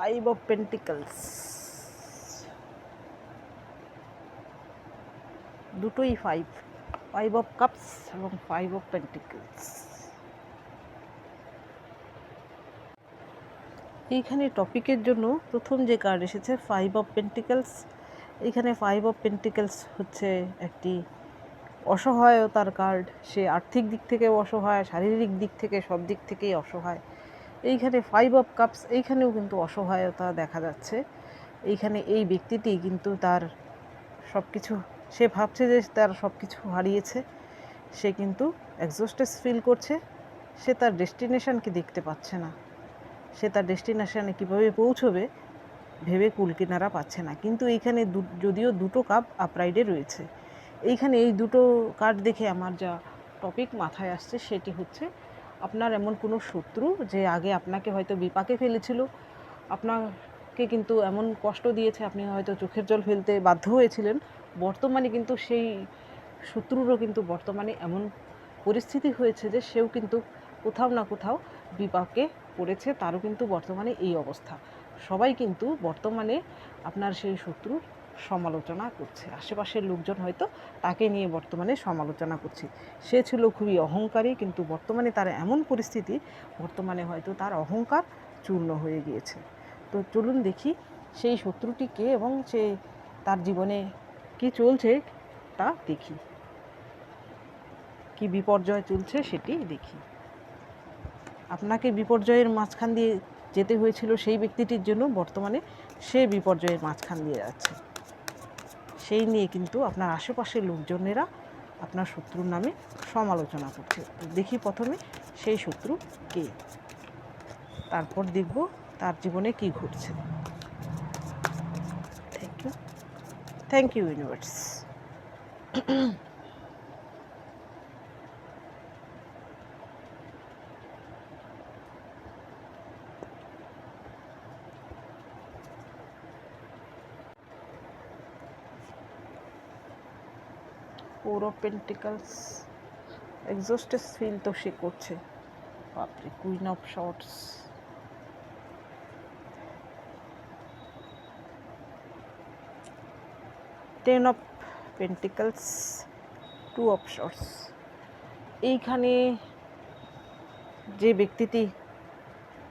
five of pentacles দুটোই five five of cups এবং five of pentacles এইখানে টপিকের জন্য প্রথম যে কার্ড এসেছে ফাইভ অফ পেন্টিকলস এইখানে ফাইভ অফ পেন্টিকলস হচ্ছে একটি অসহায়তার কার্ড সে আর্থিক দিক থেকে অসহায়, শারীরিক দিক থেকে সব দিক থেকেই অসহায়। এইখানে ফাইভ অফ কাপস এইখানেও কিন্তু অসহায়তা দেখা যাচ্ছে। এইখানে এই ব্যক্তিটি কিন্তু তার সব কিছু সে ভাবছে যে তার সব কিছু হারিয়েছে। সে কিন্তু এক্সস্টেস ফিল করছে। সে তার ডেস্টিনেশানকে দেখতে পাচ্ছে না। সে তার ডেস্টিনেশানে কীভাবে পৌঁছবে ভেবে কুলকিনারা পাচ্ছে না। কিন্তু এইখানে যদিও দুটো কাপ আপরাইডে রয়েছে। এইখানে এই দুটো কার্ড দেখে আমার যা টপিক মাথায় আসছে সেটি হচ্ছে আপনার এমন কোনো শত্রু যে আগে আপনাকে হয়তো বিপাকে ফেলেছিল? আপনাকে কিন্তু এমন কষ্ট দিয়েছে, আপনি হয়তো চোখের জল ফেলতে বাধ্য হয়েছিলেন। বর্তমানে কিন্তু সেই শত্রুরও কিন্তু বর্তমানে এমন পরিস্থিতি হয়েছে যে সেও কিন্তু কোথাও না কোথাও বিপাকে পড়েছে, তারও কিন্তু বর্তমানে এই অবস্থা। সবাই কিন্তু বর্তমানে আপনার সেই শত্রুর সমালোচনা করছে। আশেপাশের লোকজন হয়তো তাকে নিয়ে বর্তমানে সমালোচনা করছে। সে ছিল খুবই অহংকারী, কিন্তু বর্তমানে তার এমন পরিস্থিতি, বর্তমানে হয়তো তার অহংকার চূর্ণ হয়ে গিয়েছে। তো চলুন দেখি সেই শত্রুটি কে এবং সে তার জীবনে কি চলছে তা দেখি। কি বিপর্যয় চলছে সেটি দেখি। আপনাকে বিপর্যয়ের মাঝখান দিয়ে যেতে হয়েছিল সেই ব্যক্তিটির জন্য বর্তমানে সে বিপর্যয়ের মাঝখান দিয়ে যাচ্ছে। সেই নিয়ে কিন্তু আপনার আশেপাশের লোকজনেরা আপনার শত্রুর নামে সমালোচনা করছে। দেখি প্রথমে সেই শত্রু কে? তারপর দেখব তার জীবনে কি ঘটছে। Thank you thank you universe four of pentacles exhausted feel তো সে করছে। বাপরে queen of swords ten of pentacles two of swords এইখানে যে ব্যক্তিটি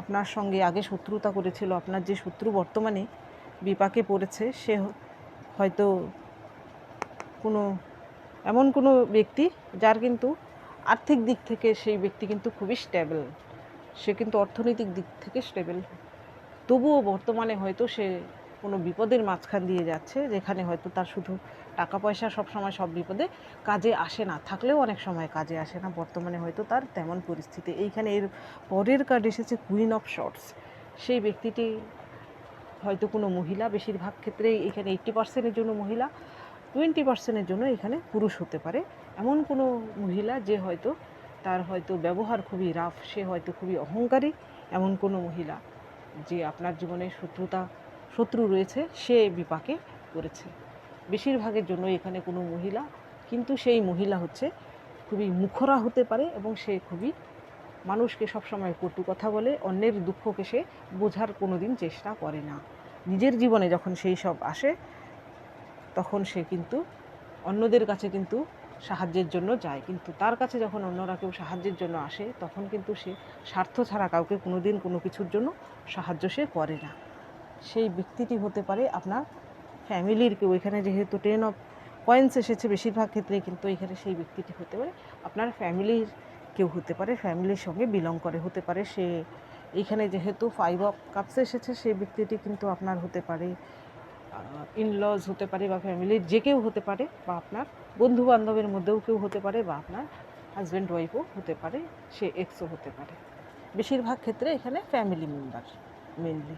আপনার সঙ্গে আগে শত্রুতা করেছিল, আপনার যে শত্রু বর্তমানে বিপাকে পড়েছে, সে হয়তো কোনো এমন কোনো ব্যক্তি যার কিন্তু আর্থিক দিক থেকে সেই ব্যক্তি কিন্তু খুবই স্টেবল সে কিন্তু অর্থনৈতিক দিক থেকে স্টেবল তবুও বর্তমানে হয়তো সে কোনো বিপদের মাঝখান দিয়ে যাচ্ছে, যেখানে হয়তো তার শুধু টাকা পয়সা সব সময় সব বিপদে কাজে আসে না, থাকলেও অনেক সময় কাজে আসে না। বর্তমানে হয়তো তার তেমন পরিস্থিতি। এইখানে এর পরের কার্ড এসেছে কুইন অফ শর্টস সেই ব্যক্তিটি হয়তো কোনো মহিলা, বেশিরভাগ ক্ষেত্রেই এখানে এইট্টি পার্সেন্টের জন্য মহিলা। টোয়েন্টি পার্সেন্টের জন্য এখানে পুরুষ হতে পারে। এমন কোনো মহিলা যে হয়তো তার হয়তো ব্যবহার খুবই রাফ, সে হয়তো খুবই অহংকারী, এমন কোনো মহিলা যে আপনার জীবনে শত্রুতা, শত্রু রয়েছে, সে বিপাকে করেছে বেশিরভাগের জন্য এখানে কোনো মহিলা, কিন্তু সেই মহিলা হচ্ছে খুবই মুখরা হতে পারে এবং সে খুবই মানুষকে সবসময় কটু কথা বলে, অন্যের দুঃখকে সে বোঝার কোনো দিন চেষ্টা করে না। নিজের জীবনে যখন সেই সব আসে তখন সে কিন্তু অন্যদের কাছে কিন্তু সাহায্যের জন্য যায়। কিন্তু তার কাছে যখন অন্যরা কেউ সাহায্যের জন্য আসে, তখন কিন্তু সে স্বার্থ ছাড়া কাউকে কোনো দিন কোনো কিছুর জন্য সাহায্য সে করে না। সেই ব্যক্তিটি হতে পারে আপনার ফ্যামিলির কেউ। এখানে যেহেতু টেন অফ কয়েন্স এসেছে বেশিরভাগ ক্ষেত্রে, কিন্তু এখানে সেই ব্যক্তিটি হতে পারে আপনার ফ্যামিলির কেউ হতে পারে, ফ্যামিলির সঙ্গে বিলং করে হতে পারে। সে, এখানে যেহেতু ফাইভ অফ কাপস এসেছে সেই ব্যক্তিটি কিন্তু আপনার হতে পারে। ইনলজ হতে পারে বা ফ্যামিলির যে কেউ হতে পারে বা আপনার বন্ধু বান্ধবের মধ্যেও কেউ হতে পারে বা আপনার হাজব্যান্ড ওয়াইফও হতে পারে, সে এক্সও হতে পারে। বেশিরভাগ ক্ষেত্রে এখানে ফ্যামিলি মেম্বার মেনলি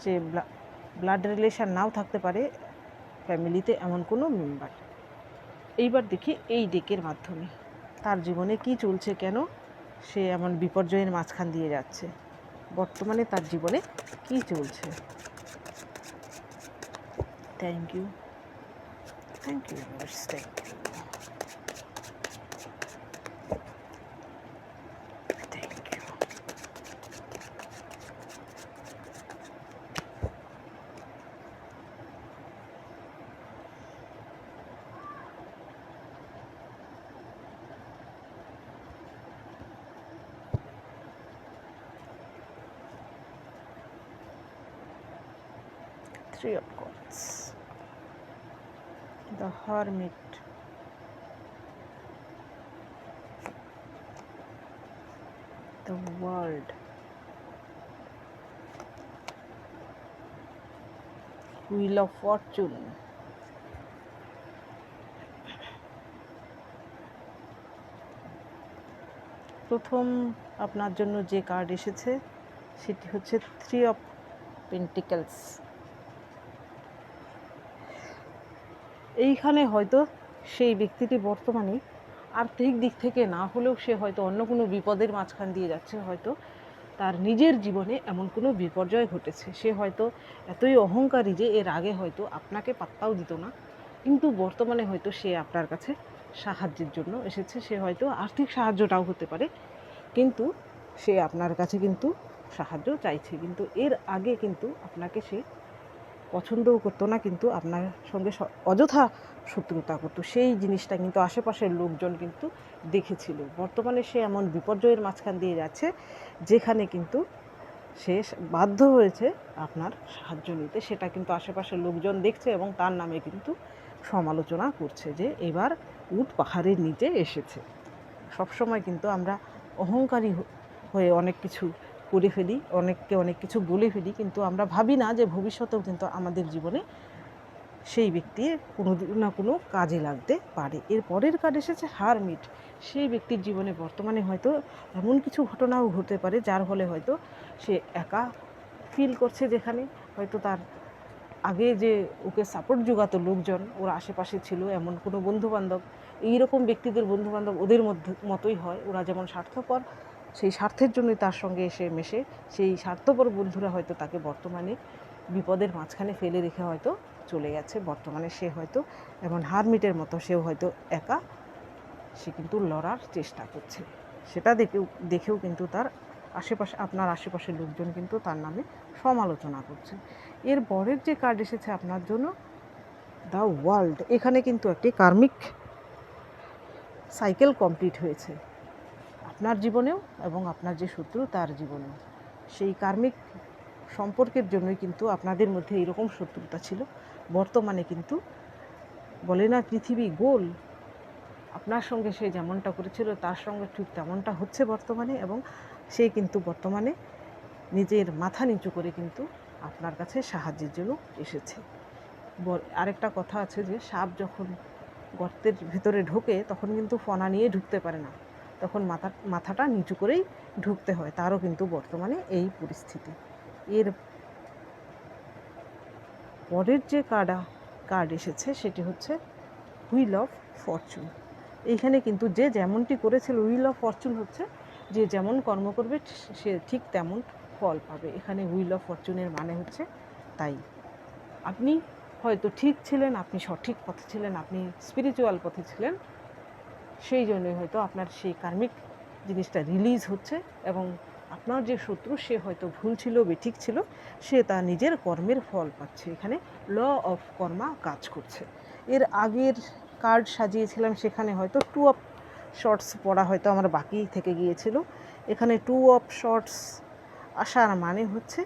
সে ব্লাড রিলেশান নাও থাকতে পারে ফ্যামিলিতে এমন কোনো মেম্বার এইবার দেখি এই ডেকের মাধ্যমে তার জীবনে কি চলছে কেন, সে এমন বিপর্যয়ের মাঝখান দিয়ে যাচ্ছে। বর্তমানে তার জীবনে কি চলছে? thank you. Thank you viewers thank you thank you. Three of coins the hermit. The world. Wheel of fortune. প্রথম আপনার জন্য যে কার্ড এসেছে, সেটি হচ্ছে থ্রি অফ পেন্টিকেলস এইখানে হয়তো সেই ব্যক্তিটি বর্তমানে আর্থিক দিক থেকে না হলেও সে হয়তো অন্য কোনো বিপদের মাঝখান দিয়ে যাচ্ছে, হয়তো তার নিজের জীবনে এমন কোনো বিপর্যয় ঘটেছে। সে হয়তো এতই অহংকারী যে এর আগে হয়তো আপনাকে পাত্তাও দিত না, কিন্তু বর্তমানে হয়তো সে আপনার কাছে সাহায্যের জন্য এসেছে। সে হয়তো আর্থিক সাহায্যটাও হতে পারে, কিন্তু সে আপনার কাছে কিন্তু সাহায্য চাইছে। কিন্তু এর আগে কিন্তু আপনাকে সে পছন্দও করতো না, কিন্তু আপনার সঙ্গে অযথা শত্রুতা করতো। সেই জিনিসটা কিন্তু আশেপাশের লোকজন কিন্তু দেখেছিল। বর্তমানে সে এমন বিপর্যয়ের মাঝখান দিয়ে যাচ্ছে, যেখানে কিন্তু সে বাধ্য হয়েছে আপনার সাহায্য নিতে। সেটা কিন্তু আশেপাশের লোকজন দেখছে এবং তার নামে কিন্তু সমালোচনা করছে যে এবার উট পাহাড়ের নিচে এসেছে। সবসময় কিন্তু আমরা অহংকারী হয়ে অনেক কিছু করে ফেলি, অনেককে অনেক কিছু বলে ফেলি, কিন্তু আমরা ভাবি না যে ভবিষ্যতেও কিন্তু আমাদের জীবনে সেই ব্যক্তির কোনো না কোনো কাজে লাগতে পারে। এর পরের কার্ড এসেছে হারমিট। সেই ব্যক্তির জীবনে বর্তমানে হয়তো এমন কিছু ঘটনাও ঘটতে পারে, যার ফলে হয়তো সে একা ফিল করছে যেখানে, হয়তো তার আগে যে ওকে সাপোর্ট যোগাতো লোকজন, ওর আশেপাশে ছিল এমন কোনো বন্ধুবান্ধব, এইরকম ব্যক্তিদের বন্ধুবান্ধব ওদের মধ্যে মতোই হয়। ওরা যেমন স্বার্থপর সেই স্বার্থের জন্যই তার সঙ্গে এসে মেশে, সেই স্বার্থপর বন্ধুরা হয়তো তাকে বর্তমানে বিপদের মাঝখানে ফেলে রেখে হয়তো চলে গেছে। বর্তমানে সে হয়তো এমন হারমিটের মতো সেও হয়তো একা। সে কিন্তু লড়ার চেষ্টা করছে। সেটা দেখেও দেখেও কিন্তু তার আশেপাশে, আপনার আশেপাশের লোকজন কিন্তু তার নামে সমালোচনা করছে। এর পরের যে কার্ড এসেছে আপনার জন্য দ্য ওয়ার্ল্ড এখানে কিন্তু একটি কার্মিক সাইকেল কমপ্লিট হয়েছে। আপনার জীবনেও এবং আপনার যে শত্রু, তার জীবনেও। সেই কার্মিক সম্পর্কের জন্যই কিন্তু আপনাদের মধ্যে এরকম শত্রুতা ছিল। বর্তমানে কিন্তু বলে না পৃথিবী গোল। আপনার সঙ্গে সে যেমনটা করেছিল, তার সঙ্গে ঠিক তেমনটা হচ্ছে বর্তমানে এবং সে কিন্তু বর্তমানে নিজের মাথা নিচু করে কিন্তু আপনার কাছে সাহায্যের জন্য এসেছে। আরেকটা কথা আছে যে, সাপ যখন গর্তের ভিতরে ঢোকে, তখন কিন্তু ফনা নিয়ে ঢুকতে পারে না। তখন মাথা, মাথাটা নিচু করেই ঢুকতে হয়। তারও কিন্তু বর্তমানে এই পরিস্থিতি। এর পরের যে কার্ডা, কার্ড এসেছে সেটি হচ্ছে হুইল অফ ফরচুন। এইখানে কিন্তু যে যেমনটি করেছিল হুইল অফ ফরচুন হচ্ছে, যে যেমন কর্ম করবে সে ঠিক তেমন ফল পাবে। এখানে হুইল অফ ফরচুনের মানে হচ্ছে তাই। আপনি হয়তো ঠিক ছিলেন, আপনি সঠিক পথে ছিলেন, আপনি স্পিরিচুয়াল পথে ছিলেন সেই জন্যই হয়তো আপনার সেই কার্মিক জিনিসটা রিলিজ হচ্ছে এবং আপনার যে শত্রু, সে হয়তো ভুল ছিল বেঠিক ছিল, সে তার নিজের কর্মের ফল পাচ্ছে। এখানে ল অফ কর্মা কাজ করছে। এর আগের কার্ড সাজিয়েছিলাম, সেখানে হয়তো টু অফ শর্টস পড়া হয়তো আমার বাকি থেকে গিয়েছিল। এখানে টু অফ শর্টস আসার মানে হচ্ছে,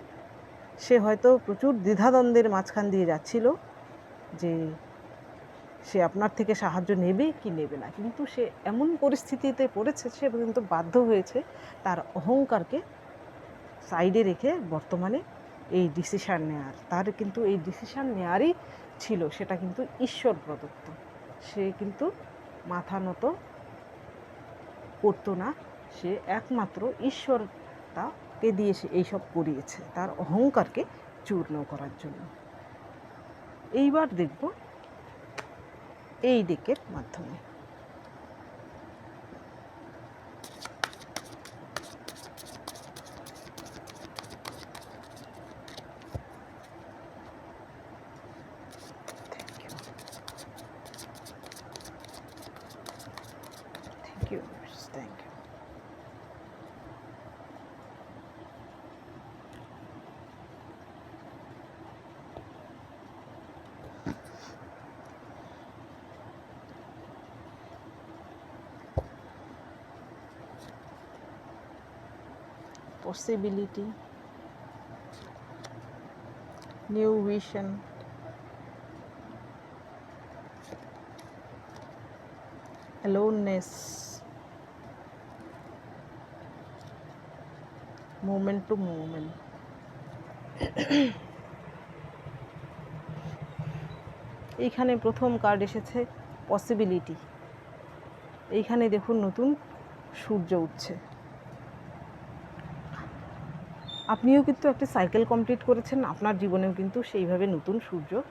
সে হয়তো প্রচুর দ্বিধাদ্বন্দ্বের মাঝখান দিয়ে যাচ্ছিল যে সে আপনার থেকে সাহায্য নেবে কি নেবে না? কিন্তু সে এমন পরিস্থিতিতে পড়েছে, সে কিন্তু বাধ্য হয়েছে তার অহংকারকে সাইডে রেখে বর্তমানে এই ডিসিশান নেওয়ার তার কিন্তু এই ডিসিশান নেওয়ারই ছিল, সেটা কিন্তু ঈশ্বর প্রদত্ত। সে কিন্তু মাথা নত করতো না, সে একমাত্র ঈশ্বর তাকে দিয়ে সে এইসব করিয়েছে, তার অহংকারকে চূর্ণ করার জন্য। এইবার দেখব এই দিকের মাধ্যমে। Possibility, new vision, aloneness, moment to moment. এইখানে প্রথম কার্ড এসেছে পসিবিলিটি এইখানে দেখুন নতুন সূর্য উঠছে আপনিও কিন্তু একটা সাইকেল কমপ্লিট করেছেন, আপনার জীবনেও কিন্তু সেইভাবে নতুন সূর্য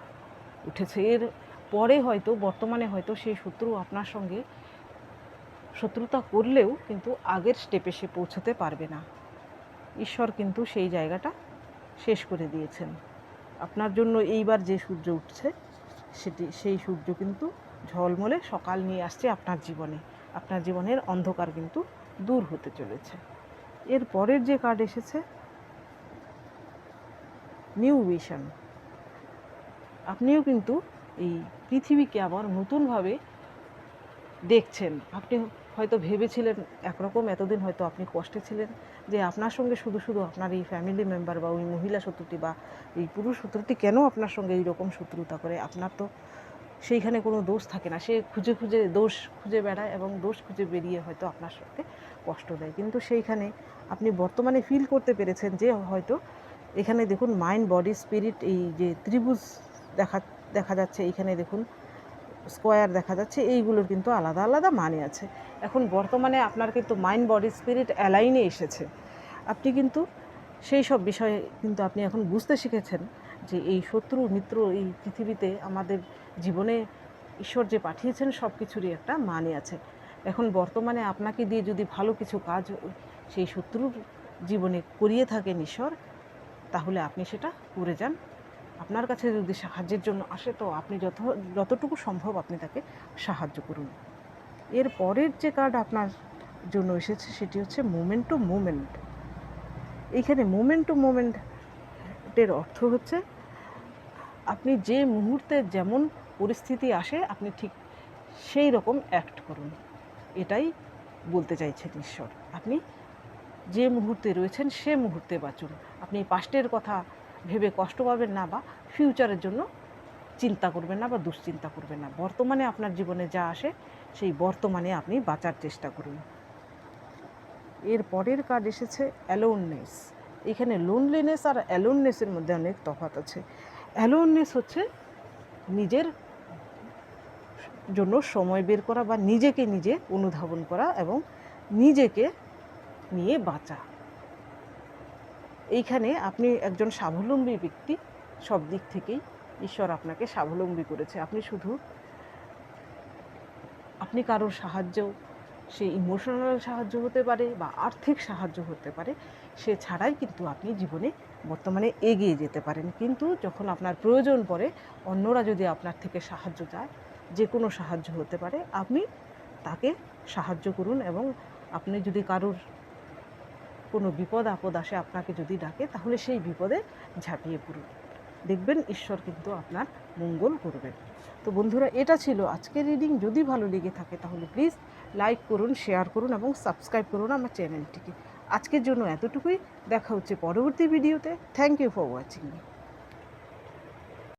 উঠেছে। এর পরে হয়তো, বর্তমানে হয়তো সেই শত্রু আপনার সঙ্গে শত্রুতা করলেও কিন্তু আগের স্টেপে সে পৌঁছতে পারবে না। ঈশ্বর কিন্তু সেই জায়গাটা শেষ করে দিয়েছেন। আপনার জন্য এইবার যে সূর্য উঠছে, সেটি, সেই সূর্য কিন্তু ঝলমলে সকাল নিয়ে আসছে আপনার জীবনে। আপনার জীবনের অন্ধকার কিন্তু দূর হতে চলেছে। এর পরের যে কার্ড এসেছে নিউ ভিশন। আপনিও কিন্তু এই পৃথিবীকে আবার নতুনভাবে দেখছেন। আপনি হয়তো ভেবেছিলেন একরকম, এতদিন হয়তো আপনি কষ্টে ছিলেন যে আপনার সঙ্গে শুধু শুধু আপনার এই ফ্যামিলি মেম্বার বা ওই মহিলা শত্রুটি বা এই পুরুষ শত্রুটি কেন আপনার সঙ্গে এইরকম শত্রুতা করে? আপনার তো সেইখানে কোনো দোষ থাকে না। সে খুঁজে খুঁজে দোষ খুঁজে বেড়ায় এবং দোষ খুঁজে বেরিয়ে হয়তো আপনার সঙ্গে কষ্ট দেয়। কিন্তু সেইখানে আপনি বর্তমানে ফিল করতে পেরেছেন যে হয়তো এখানে দেখুন মাইন্ড বডি স্পিরিট এই যে ত্রিভুজ দেখা দেখা যাচ্ছে এইখানে দেখুন স্কোয়ার দেখা যাচ্ছে, এইগুলোর কিন্তু আলাদা আলাদা মানে আছে। এখন বর্তমানে আপনার কিন্তু মাইন্ড বডি স্পিরিট অ্যালাইনে এসেছে। আপনি কিন্তু সেই সব বিষয়ে কিন্তু আপনি এখন বুঝতে শিখেছেন যে এই শত্রু, মিত্র এই পৃথিবীতে আমাদের জীবনে ঈশ্বর যে পাঠিয়েছেন সব কিছুরই একটা মানে আছে। এখন বর্তমানে আপনাকে দিয়ে যদি ভালো কিছু কাজ, সেই শত্রুর জীবনে করিয়ে থাকেন ঈশ্বর তাহলে আপনি সেটা করে যান। আপনার কাছে যদি সাহায্যের জন্য আসে, তো আপনি যত যতটুকু সম্ভব আপনি তাকে সাহায্য করুন। এর পরের যে কার্ড আপনার জন্য এসেছে, সেটি হচ্ছে মোমেন্ট টু মোমেন্ট এইখানে মোমেন্ট টু মোমেন্টের অর্থ হচ্ছে, আপনি যে মুহূর্তে যেমন পরিস্থিতি আসে, আপনি ঠিক সেই রকম অ্যাক্ট করুন। এটাই বলতে চাইছেন ঈশ্বর। আপনি যে মুহূর্তে রয়েছেন, সে মুহূর্তে বাঁচুন। আপনি পাস্টের কথা ভেবে কষ্ট পাবেন না বা ফিউচারের জন্য চিন্তা করবেন না বা দুশ্চিন্তা করবেন না। বর্তমানে আপনার জীবনে যা আসে, সেই বর্তমানে আপনি বাঁচার চেষ্টা করুন। এর পরের কার্ড এসেছে অ্যালোননেস এখানে লোনলিনেস আর অ্যালোননেসের মধ্যে অনেক তফাৎ আছে। অ্যালোননেস হচ্ছে নিজের জন্য সময় বের করা বা নিজেকে নিজে অনুধাবন করা এবং নিজেকে নিয়ে বাঁচা। এইখানে আপনি একজন স্বাবলম্বী ব্যক্তি, সব দিক থেকেই ঈশ্বর আপনাকে স্বাবলম্বী করেছে। আপনি শুধু আপনি কারোর সাহায্য সে ইমোশনাল সাহায্য হতে পারে বা আর্থিক সাহায্য হতে পারে, সে ছাড়াই কিন্তু আপনি জীবনে বর্তমানে এগিয়ে যেতে পারেন। কিন্তু যখন আপনার প্রয়োজন পড়ে, অন্যরা যদি আপনার থেকে সাহায্য চায় যে কোনো সাহায্য হতে পারে, আপনি তাকে সাহায্য করুন এবং আপনি যদি কারোর কোনো বিপদ, আপদ আসে, আপনাকে যদি ডাকে, তাহলে সেই বিপদে ঝাঁপিয়ে পড়ুন। দেখবেন ঈশ্বর কিন্তু আপনার মঙ্গল করবেন। তো বন্ধুরা, এটা ছিল আজকের রিডিং যদি ভালো লেগে থাকে, তাহলে প্লিজ লাইক করুন শেয়ার করুন এবং সাবস্ক্রাইব করুন আমার চ্যানেলটিকে আজকের জন্য এতটুকুই। দেখা হচ্ছে পরবর্তী ভিডিওতে থ্যাংক ইউ ফর ওয়াচিং